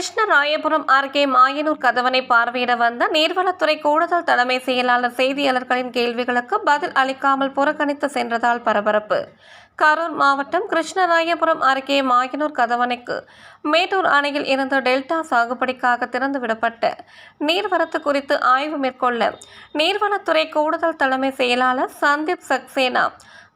கிருஷ்ணராயபுரம் அருகே மாயனூர் கதவனை பார்வையிட வந்த நீர்வளத்துறை கூடுதல் தலைமை செயலாளர் செய்தியாளர்களின் கேள்விகளுக்கு பதில் அளிக்காமல் புறக்கணித்து சென்றதால் பரபரப்பு. கரூர் மாவட்டம் கிருஷ்ணராயபுரம் அருகே மாயனூர் கதவணைக்கு மேட்டூர் அணையில் இருந்து டெல்டா சாகுபடிக்காக திறந்துவிடப்பட்ட நீர்வரத்து குறித்து ஆய்வு மேற்கொள்ள நீர்வளத்துறை கூடுதல் தலைமை செயலாளர் சந்தீப் சக்சேனா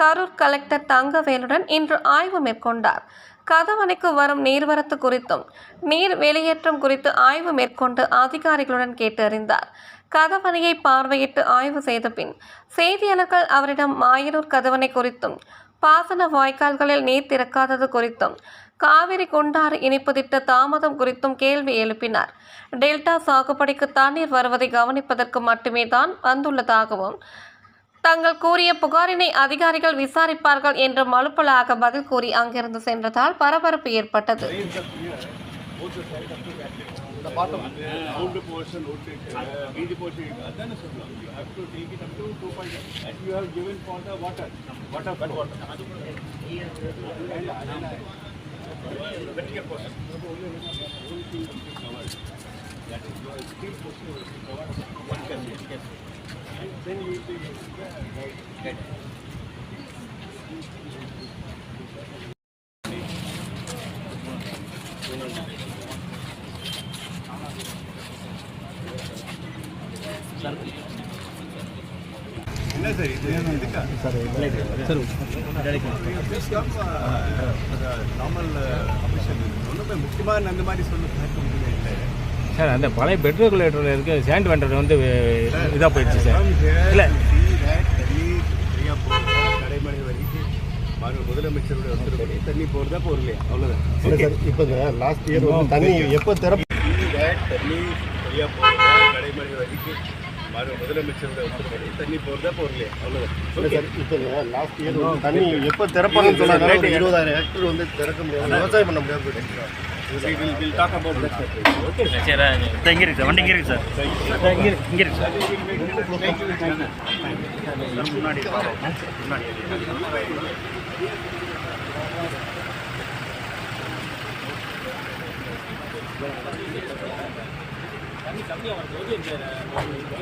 கரூர் கலெக்டர் தங்கவேலுடன் இன்று ஆய்வு மேற்கொண்டார். கதவணைக்கு வரும் நீர்வரத்து குறித்தும் நீர் வெளியேற்றம் குறித்து ஆய்வு மேற்கொண்டு அதிகாரிகளுடன் கேட்டறிந்தார். கதவணையை பார்வையிட்டு ஆய்வு செய்த பின் செய்தியாளர்கள் அவரிடம் மாயனூர் கதவணை குறித்தும் பாசன வாய்க்கால்களில் நீர் திறக்காதது குறித்தும் காவிரி குண்டாறு இனிப்பு திட்ட தாமதம் குறித்தும் கேள்வி எழுப்பினார். டெல்டா சாகுபடிக்கு தண்ணீர் வருவதை கவனிப்பதற்கு மட்டுமே தான் வந்துள்ளதாகவும் தங்கள் கூறிய புகாரினை அதிகாரிகள் விசாரிப்பார்கள் என்று மலுப்பலாக பதில் கூறி அங்கிருந்து சென்றதால் பரபரப்பு ஏற்பட்டது That is your skill portion is covered. One can be. Then you will be using என்ன சார் இது நார்மல் அபிஷன் ஒன்றுமே முக்கியமான அந்த மாதிரி சொல்ல இல்லை சார் அந்த பழைய பெட்ரோகுலேட்டரில் இருக்க சேண்ட் வெண்டர் வந்து இதாக போயிடுச்சு சார். இல்லை. முதலமைச்சருடைய உத்தரவுப்படி தண்ணி போகிறதா போகலையா அவ்வளோதான் இல்லை சார். இப்போ இந்த லாஸ்ட் இயர் வந்து தண்ணி எப்போ திறப்பு தண்ணி சரியா போகிறதா கடைமணி வரைக்கும் முதலமைச்சருடைய உத்தரவுப்படி தண்ணி போகிறதா போகலையா அவ்வளோதான் இல்லை சார். இப்போ இந்த லாஸ்ட் இயர் வந்து தண்ணி எப்போ திறப்பாங்கன்னு சொன்னாங்க இருபதாயிரம் ஹெக்டர் வந்து திறக்க முடியாது. விவசாயம் பண்ண முடியாது. சரி இங்கே இருக்கு சார் வண்டி இங்கே இருக்கு சார் இங்கே இருக்கு இங்கே இருக்கு sir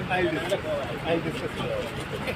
I'll discuss. I'll discuss.